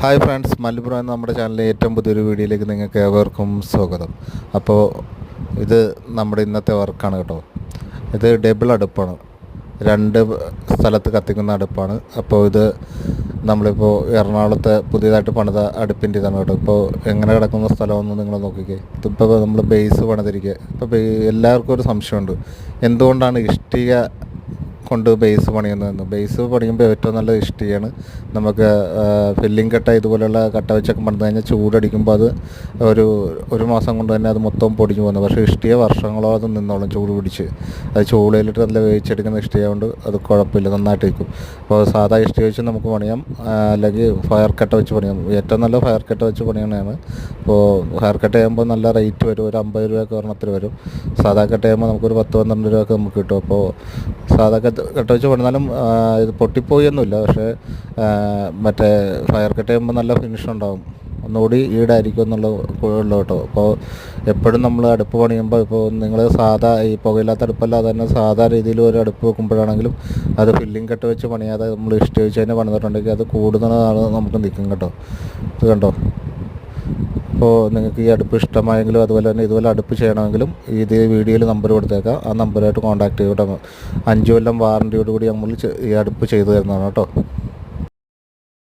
Hi friends Malappuram എന്ന നമ്മുടെ ചാനലിലെ ഏറ്റവും പുതിയൊരു വീഡിയോയിലേക്ക് നിങ്ങൾക്ക് ഏവർക്കും സ്വാഗതം. അപ്പോൾ ഇത് നമ്മുടെ ഇന്നത്തെ വർക്കാണ് കേട്ടോ. ഇത് ഡബിൾ അടുപ്പാണ്. രണ്ട് സ്ഥലത്ത് കത്തിക്കുന്ന അടുപ്പാണ്. അപ്പോൾ ഇത് നമ്മളിപ്പോൾ എറണാകുളത്തെ പുതിയതായിട്ട് പണിത അടുപ്പിന്റെ ഇതാണ് കേട്ടോ. ഇപ്പോൾ എങ്ങനെ കിടക്കുന്ന സ്ഥലമൊന്നും നിങ്ങൾ നോക്കിക്കേ. ഇതിപ്പോൾ നമ്മൾ ബേസ് പണിതിരിക്കുക ഇപ്പോൾ എല്ലാവർക്കും ഒരു സംശയമുണ്ട്. എന്തുകൊണ്ടാണ് ഇഷ്ടിക കൊണ്ട് ബേസ് പണിയുന്നതെന്ന് ബേസ് പണിയുമ്പോൾ ഏറ്റവും നല്ല ഇഷ്ടിയാണ് നമുക്ക് ഫില്ലിംഗ് കട്ട ഇതുപോലെയുള്ള കട്ട വെച്ചൊക്കെ പണിത് കഴിഞ്ഞാൽ ചൂടടിക്കുമ്പോൾ അത് ഒരു ഒരു മാസം കൊണ്ട് തന്നെ അത് മൊത്തം പൊടിഞ്ഞു പോകുന്നു. പക്ഷേ ഇഷ്ടിക വർഷങ്ങളോളം നിന്നോളും ചൂട് പിടിച്ച്. അത് ചൂളയിലിട്ട് നല്ല വേവിച്ചെടുക്കുന്ന ഇഷ്ടിയായതുകൊണ്ട് അത് കുഴപ്പമില്ല നന്നായിട്ട് നിൽക്കും അപ്പോൾ സാധാ ഇഷ്ടിയ വെച്ച് നമുക്ക് പണിയാം. അല്ലെങ്കിൽ ഫയർ കട്ട വെച്ച് പണിയാം. ഏറ്റവും നല്ല ഫയർ കട്ട വെച്ച് പണിയണതാണ് അപ്പോൾ ഫയർ കട്ട ചെയ്യുമ്പോൾ നല്ല റേറ്റ് വരും. ഒരു അമ്പത് രൂപയൊക്കെ ഒരെണ്ണത്തിൽ വരും. സാധാ കട്ട ചെയ്യുമ്പോൾ നമുക്കൊരു പത്ത് പന്ത്രണ്ട് രൂപയൊക്കെ നമുക്ക് കിട്ടും. അപ്പോൾ സാധാ കട്ട വെച്ച് പണിതാലും ആ, ഇത് പൊട്ടിപ്പോയൊന്നുമില്ല. പക്ഷേ മറ്റേ ഫയർ കട്ട് ചെയ്യുമ്പോൾ നല്ല ഫിനിഷ് ഉണ്ടാവും. ഒന്നുകൂടി ഈടായിരിക്കും എന്നുള്ള ഉള്ളു കേട്ടോ. അപ്പോൾ എപ്പോഴും നമ്മൾ അടുപ്പ് പണിയുമ്പോൾ ഇപ്പോൾ നിങ്ങൾ സാധാ ഈ പുകയില്ലാത്ത അടുപ്പല്ലാതെ തന്നെ സാധാ രീതിയിൽ ഒരു അടുപ്പ് വെക്കുമ്പോഴാണെങ്കിലും അത് ഫില്ലിംഗ് കട്ട് വെച്ച് പണിയാതെ നമ്മൾ ഇഷ്ടം വെച്ച് തന്നെ പണിതിട്ടുണ്ടെങ്കിൽ അത് കൂടുതലാണ് നമുക്ക് നിൽക്കും കേട്ടോ. ഇത് കണ്ടോ? അപ്പോൾ നിങ്ങൾക്ക് ഈ അടുപ്പ് ഇഷ്ടമായെങ്കിലും അതുപോലെ തന്നെ ഇതുപോലെ അടുപ്പ് ചെയ്യണമെങ്കിലും ഇതേ വീഡിയോയിൽ നമ്പർ കൊടുത്തേക്കാം. ആ നമ്പറായിട്ട് കോൺടാക്ട് ചെയ്യട്ടെ അഞ്ച് കൊല്ലം വാറന്റിയോട് കൂടി നമ്മൾ ഈ അടുപ്പ് ചെയ്തു തരുന്നതാണ് കേട്ടോ.